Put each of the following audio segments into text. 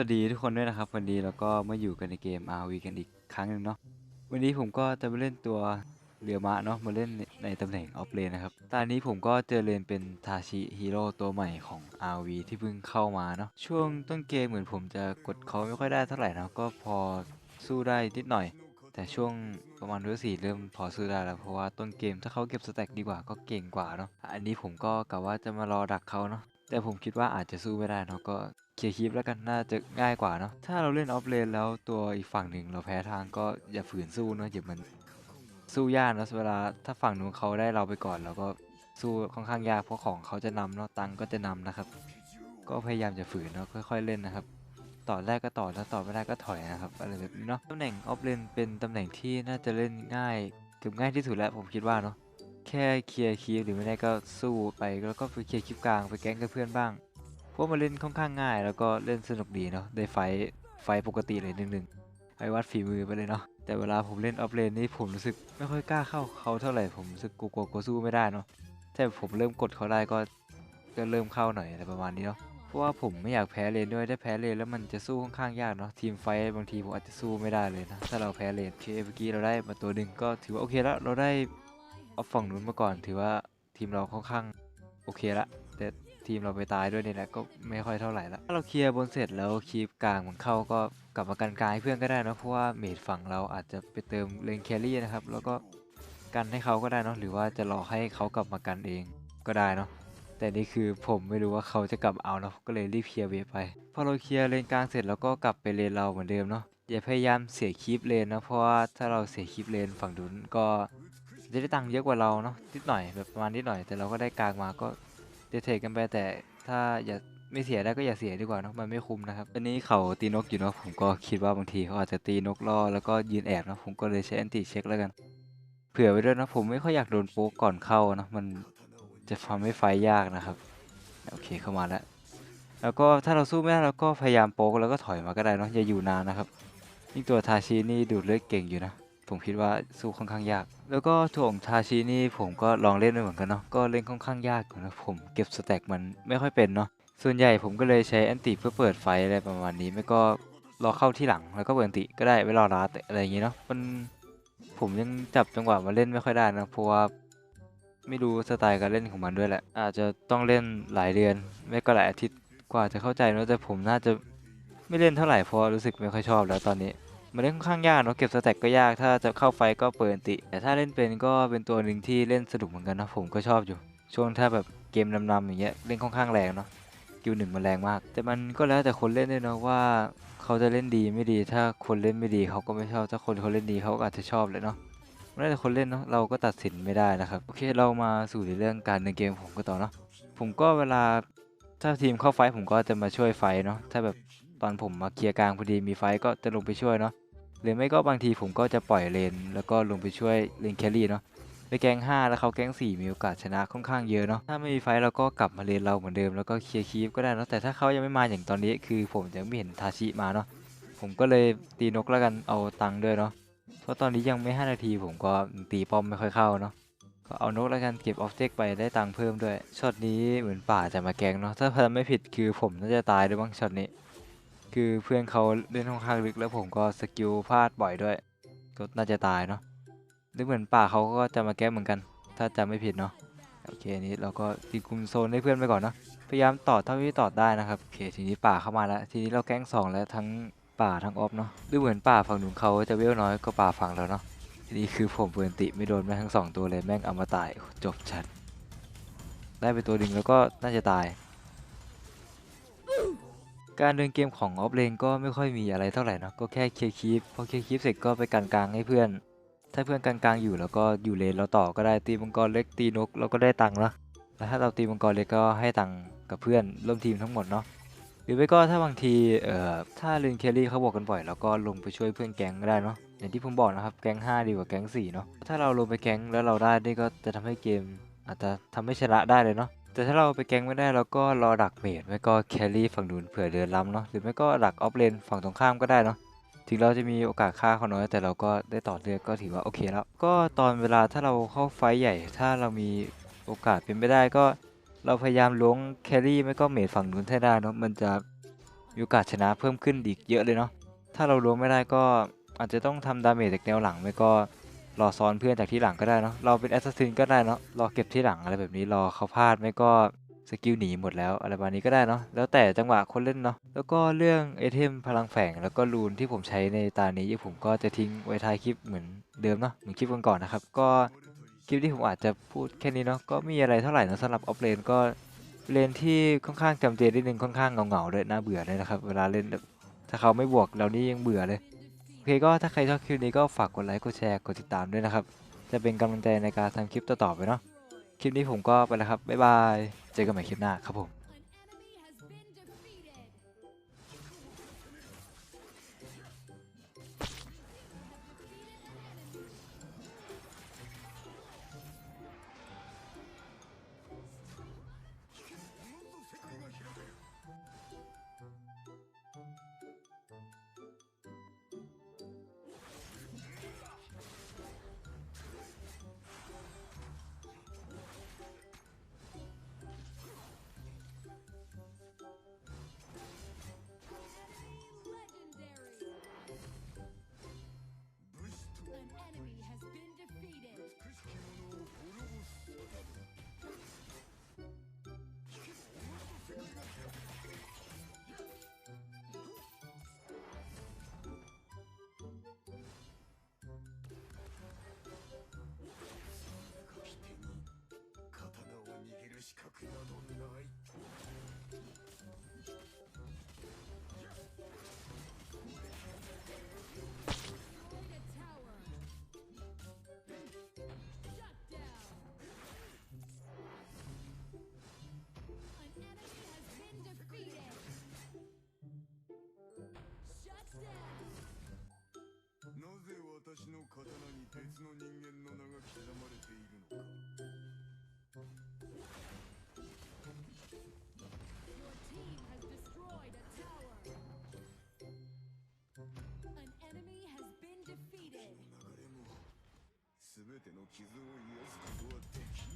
วัสดีทุกคนด้วยนะครับวันนี้เราก็มาอยู่กันในเกม RV กันอีกครั้งหนึ่งเนาะวันนี้ผมก็จะมาเล่นตัวเรือมะเนาะมาเล่นในในตำแหน่งออฟเลนนะครับตอนนี้ผมก็เจอเลนเป็นทาชิฮีโร่ตัวใหม่ของ RV ที่เพิ่งเข้ามาเนาะช่วงต้นเกมเหมือนผมจะกดเขาไม่ค่อยได้เท่าไหร่นะก็พอสู้ได้นิดหน่อย แต่ช่วงประมาณเวลสี่เริ่มพอสู้ได้แล้วเพราะว่าต้นเกมถ้าเขาเก็บสแต็กดีกว่าก็เก่งกว่าเนาะอันนี้ผมก็กะว่าจะมารอดักเขาเนาะ แต่ผมคิดว่าอาจจะสู้ไม่ได้เนาะก็เคลียร์คลิปแล้วกันน่าจะง่ายกว่าเนาะถ้าเราเล่นออฟเลนแล้วตัวอีกฝั่งหนึ่งเราแพ้ทางก็อย่าฝืนสู้เนาะอย่ามันสู้ยากนะเวลาถ้าฝั่งนู้นเขาได้เราไปก่อนเราก็สู้ค่อนข้างยากเพราะของเขาจะนำเนาะตังก็จะนำนะครับ ก็พยายามจะฝืนเนาะค่อย ๆ เล่นนะครับต่อได้ก็ต่อถ้าต่อไม่ได้ก็ถอยนะครับอะไรแบบนี้เนาะตำแหน่งออฟเลนเป็นตำแหน่งที่น่าจะเล่นง่ายเกือบง่ายที่สุดแล้วผมคิดว่าเนาะ แค่เคลียร์คลิปหรือไม่ได้ก็สู้ไปแล้วก็ไปเคลียร์คลิปกลางไปแก๊งกับเพื่อนบ้างพราะมันเล่นค่อนข้างง่าย แล้วก็เล่นสนุกดีเนาะได้ไฟไฟปกติเลยหนึ่งหนึ่งไอวัดฝีมือไปเลยเนาะแต่เวลาผมเล่นออฟเลนนี่ผมรู้สึกไม่ค่อยกล้าเข้าเขาเท่าไหร่ผมรู้สึกกลัวกลัวสู้ไม่ได้เนาะแต่ผมเริ่มกดเขาได้ก็ก็เริ่มเข้าหน่อยอะไรประมาณนี้เนาะเพราะว่าผมไม่อยากแพ้เลนด้วยถ้าแพ้เลนแล้วมันจะสู้ค่อนข้างยากเนาะทีมไฟบางทีผมอาจจะสู้ไม่ได้เลยนะถ้าเราแพ้เลนเคเมื่อกี้เราได้มาตัวหนึ่งก็ถือว่าโอเคแล้วเราได้ ออฟฝั่งนู้นมาก่อน ถือว่าทีมเราค่อนข้างโอเคละแต่ทีมเราไปตายด้วยนี่แหละก็ไม่ค่อยเท่าไหร่ละถ้าเราเคลียร์บนเสร็จแล้วคีปกลางมันเข้าก็กลับมากันกลางให้เพื่อนก็ได้นะเพราะว่าเมดฝั่งเราอาจจะไปเติมเลนแครี่นะครับแล้วก็กันให้เขาก็ได้เนะหรือว่าจะรอให้เขากลับมากันเองก็ได้เนาะแต่นี่คือผมไม่รู้ว่าเขาจะกลับเอาเนาะก็เลยรีบเคลียร์เวไปพอเราเคลียร์เลนกลางเสร็จแล้วก็กลับไปเลนเราเหมือนเดิมเนาะอย่าพยายามเสียคีปเลนนะเพราะว่าถ้าเราเสียคีปเลนฝั่งดุนก็ จะได้ตังค์เยอะกว่าเราเนาะนิดหน่อยแบบประมาณนิดหน่อย แต่เราก็ได้กลางมาก็เดทเทกันไปแต่ถ้าอย่าไม่เสียได้ก็อย่าเสียดีกว่าเนอะมันไม่คุ้มนะครับอันนี้เขาตีนกอยู่เนาะผมก็คิดว่าบางทีเขาอาจจะตีนกล่อแล้วก็ยืนแอบนะผมก็เลยใช้แอนติเช็คแล้วกัน เผื่อไว้ด้วยนะผมไม่ค่อยอยากโดนโป๊กก่อนเข้านะมันจะทำให้ไฟยากนะครับโอเคเข้ามาแล้ว แล้วก็ถ้าเราสู้ไม่ได้เราก็พยายามโป๊กแล้วก็ถอยมาก็ได้เนาะอย่าอยู่นานนะครับยิ่งตัวทาชินี่ดูดเลือดเก่งอยู่นะ ผมคิดว่าสู้ค่อนข้างยาก แล้วก็ถ่วงทาชินี่ผมก็ลองเล่นไปเหมือนกันเนาะก็เล่นค่อนข้างยากนะผมเก็บสแต็กมันไม่ค่อยเป็นเนาะส่วนใหญ่ผมก็เลยใช้แอนติเพื่อเปิดไฟอะไรประมาณนี้ไม่ก็รอเข้าที่หลังแล้วก็เปิดแอนติก็ได้ไว้รอรัดอะไรอย่างงี้เนาะมันผมยังจับจังหวะมาเล่นไม่ค่อยได้นะเพราะว่าไม่รู้สไตล์การเล่นของมันด้วยแหละ อาจจะต้องเล่นหลายเดือน ไม่ก็หลายอาทิตย์กว่าจะเข้าใจเนะแต่ผมน่าจะไม่เล่นเท่าไหร่เพราะรู้สึกไม่ค่อยชอบแล้วตอนนี้ มันเล่นค่อนข้างยากเนาะเก็บสแต็กก็ยากถ้าจะเข้าไฟก็เปิดติ แต่ถ้าเล่นเป็นก็เป็นตัวหนึ่งที่เล่นสนุกเหมือนกันนะผมก็ชอบอยู่ ช่วงถ้าแบบเกมนำๆอย่างเงี้ยเล่นค่อนข้างแรงเนาะกิวหนึ่งมันแรงมาก แต่มันก็แล้วแต่คนเล่นด้วยเนาะว่าเขาจะเล่นดีไม่ดีถ้าคนเล่นไม่ดีเขาก็ไม่ชอบถ้าคนเขาเล่นดีเขาก็อาจจะชอบเลยเนาะมันแล้วแต่คนเล่นเนาะเราก็ตัดสินไม่ได้นะครับโอเคเรามาสู่ในเรื่องการในเกมผมก็ต่อเนาะผมก็เวลาถ้าทีมเข้าไฟผมก็จะมาช่วยไฟเนาะถ้าแบบ ตอนผมมาเคลียร์กลางพอดีมีไฟก็จะลงไปช่วยเนาะหรือไม่ก็บางทีผมก็จะปล่อยเลน แล้วก็ลงไปช่วยเลนแครี่เนาะไปแกง 5 แล้วเขาแกง 4 มีโอกาสชนะค่อนข้างเยอะเนาะถ้าไม่มีไฟเราก็กลับมาเลนเราเหมือนเดิมแล้วก็เคลียร์คีฟก็ได้เนาะแต่ถ้าเขายังไม่มาอย่างตอนนี้คือผมยังไม่เห็นทาชิมาเนาะผมก็เลยตีนกแล้วกันเอาตังค์ด้วยเนาะเพราะตอนนี้ยังไม่ 5 นาทีผมก็ตีป้อมไม่ค่อยเข้าเนาะก็เอานกแล้วกันเก็บออฟเจกไปได้ตังค์เพิ่มด้วยช็อตนี้เหมือนป่าจะมาแกงเนาะถ้าพไม่ผิดคือผมน่าจะตายด้วยบ้างช็อตนี้ คือเพื่อนเขาเล่นค่อนข้างลึกแล้วผมก็สกิลพลาดบ่อยด้วย ก็น่าจะตายเนาะหรือเหมือนป่าเขาก็จะมาแก้เหมือนกัน ถ้าจำไม่ผิดเนาะโอเคอันนี้เราก็ตีคุมโซนให้เพื่อนไปก่อนเนาะพยายามต่อเท่าที่ต่อได้นะครับโอเคทีนี้ป่าเข้ามาแล้ว ทีนี้เราแก๊งสองแล้วทั้งป่าทั้งออฟเนาะดูเหมือนป่าฝั่งหนุนเขาจะเวลน้อยก็ป่าฝั่งเราเนาะทีนี้คือผมเปินติไม่โดนแม่งทั้งสองตัวเลยแม่งเอามาตายจบชัด ได้ไปตัวหนึ่งแล้วก็น่าจะตาย การเดินเกมของออฟเลนก็ไม่ค่อยมีอะไรเท่าไหร่นะก็แค่เคลียร์คีปพอเคลียร์คีปเสร็จก็ไปกันกลางให้เพื่อน ถ้าเพื่อนกันกลางอยู่แล้วก็อยู่เลนเราต่อก็ได้ตีมังกรเล็กตีนกเราก็ได้ตังค์ละแล้วถ้าเราตีมังกรเล็กก็ให้ตังค์กับเพื่อนร่วมทีมทั้งหมดเนาะหรือไม่ก็ถ้าบางทีเอ่อถ้าเลนแครี่เขาบอกกันบ่อยเราก็ลงไปช่วยเพื่อนแก๊งก็ได้เนาะอย่างที่ผมบอกนะครับแก๊ง 5 ดีกว่าแก๊ง4เนาะถ้าเราลงไปแก๊งแล้วเราได้นี่ก็จะทำให้เกมอาจจะทำให้ชนะได้เลยเนาะ แต่ถ้าเราไปแก๊งไม่ได้เราก็รอดักเมดไม่ก็แครี่ฝั่งนู้นเผื่อเดินล้ำเนาะหรือไม่ก็ดักออฟเลนฝั่งตรงข้ามก็ได้เนาะถึงเราจะมีโอกาสฆ่าเขาน้อยแต่เราก็ได้ต่อเลือดก็ถือว่าโอเคแล้ว ก็ตอนเวลาถ้าเราเข้าไฟใหญ่ ถ้าเรามีโอกาสเป็นไปได้ก็ เราพยายามล้วงแครี่ไม่ก็เมดฝั่งนู้นให้ได้เนาะมันจะมีโอกาสชนะเพิ่มขึ้นอีกเยอะเลยเนาะถ้าเราล้วงไม่ได้ก็อาจจะต้องทำดาเมจจากแนวหลังไม่ก็ รอซ้อนเพื่อนจากที่หลังก็ได้เนาะเราเป็นแอสซัสซินก็ได้เนาะรอเก็บที่หลังอะไรแบบนี้รอเขาพลาดไม่ก็สกิลหนีหมดแล้วอะไรประมาณนี้ก็ได้เนาะแล้วแต่จังหวะคนเล่นเนาะแล้วก็เรื่องไอเทมพลังแฝงแล้วก็รูนที่ผมใช้ในตานี้ผมก็จะทิ้งไว้ท้ายคลิปเหมือนเดิมเนาะเหมือนคลิปก่อนๆนะครับ ก็คลิปที่ผมอาจจะพูดแค่นี้เนาะก็มีอะไรเท่าไหร่นะสำหรับออฟเลนก็เลนที่ค่อนข้างจำเจนิดนึงค่อนข้างเงาๆด้วยน่าเบื่อเลยนะครับ เวลาเล่นถ้าเขาไม่บวกเรานี่ยังเบื่อเลย เคก็ถ้าใครชอบคลิปนี้ก็ฝากกดไลค์ กดแชร์ กดติดตามด้วยนะครับ จะเป็นกำลังใจในการทำคลิปต่อๆไปเนาะ คลิปนี้ผมก็ไปแล้วครับ บ๊ายบาย เจอกันใหม่คลิปหน้าครับผม ての傷を癒すことはできん。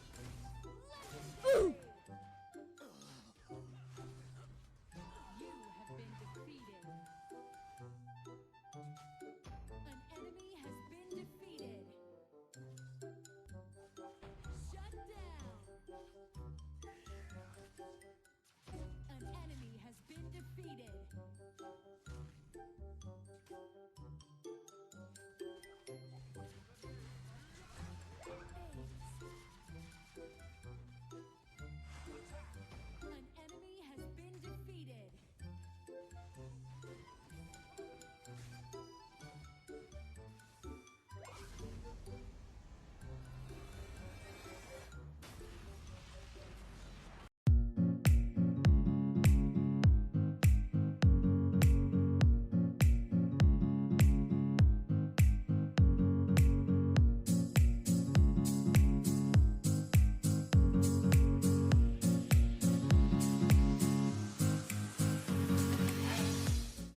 Ooh.